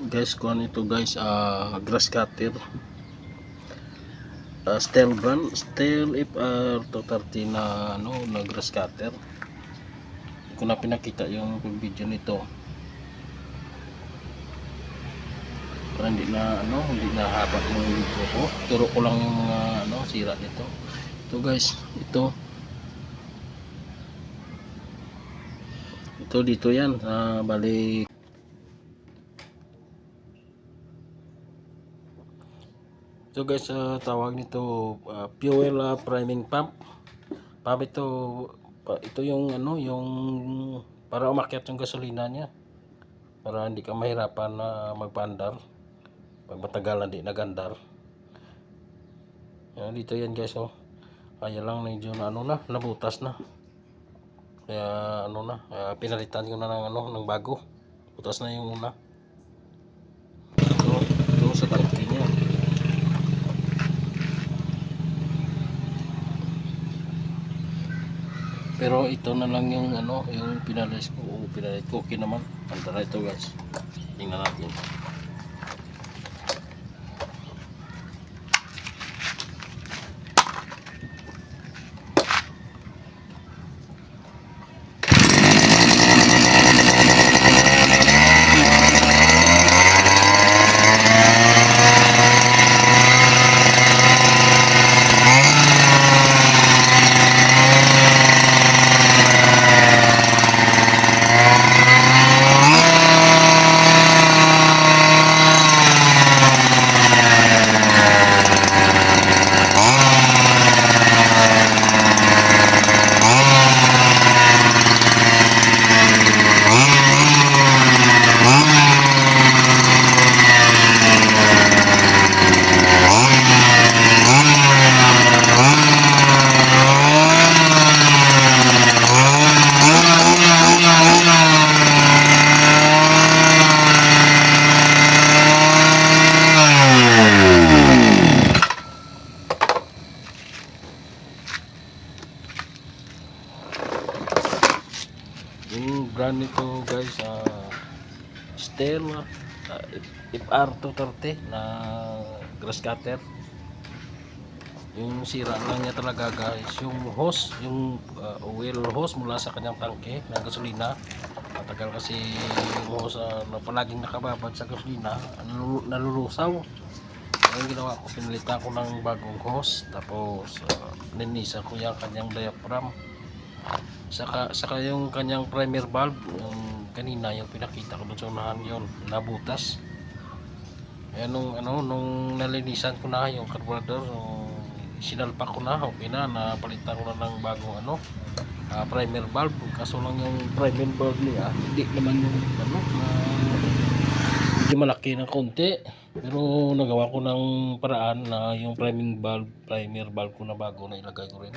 guys kung ano ito guys ah grass cutter. Uh, steel brand steel FR 230 na ano na grass cutter. Hindi na pinakita yung video nito. Para hindi na ano hindi na haba yung video ko. Turo ko lang yung mga ano sira nito. Ito guys ito. Ito dito yan. Ah bali ito guys ah, tawag nito ah, fuel ah, priming pump. Pump ito pa- ito yung ano yung para umakyat yung gasolina niya. Para hindi ka mahirapan na magpandar. Pag matagalan di nagandar. Yan dito yan guys oh. Kaya lang medyo na ano na nabutas na. Kaya ano na kaya pinalitan ko na ng ano ng bago. Butas na yung una ito, ito sa tangke niya pero ito na lang yung ano yung pinalis ko. O pinalit ko. Okay naman. Antara ito guys. Tingnan natin yung brand nito guys uh, Stella uh, FR 230 na grass cutter. Yung sira lang niya talaga guys. Yung hose yung uh, oil hose mula sa kanyang tangke ng gasolina. Matagal kasi yung hose uh, na palaging nakababad sa gasolina nalulu- nalulusaw. Ang ginawa ko pinalitan ko ng bagong hose. Tapos uh, ninisan ko yung kanyang diaphragm saka saka yung kanyang primer valve yung kanina yung pinakita ko doon sa unahan yun nabutas. Eh nung ano nung nalinisan ko na yung carburetor nung sinalpak ko na okay na napalitan ko na ng bagong ano ah, primer valve kaso lang yung primer valve niya hindi naman yung ano medyo malaki ng konti. Pero nagawa ko ng paraan na yung priming valve primer valve ko na bago na ilagay ko rin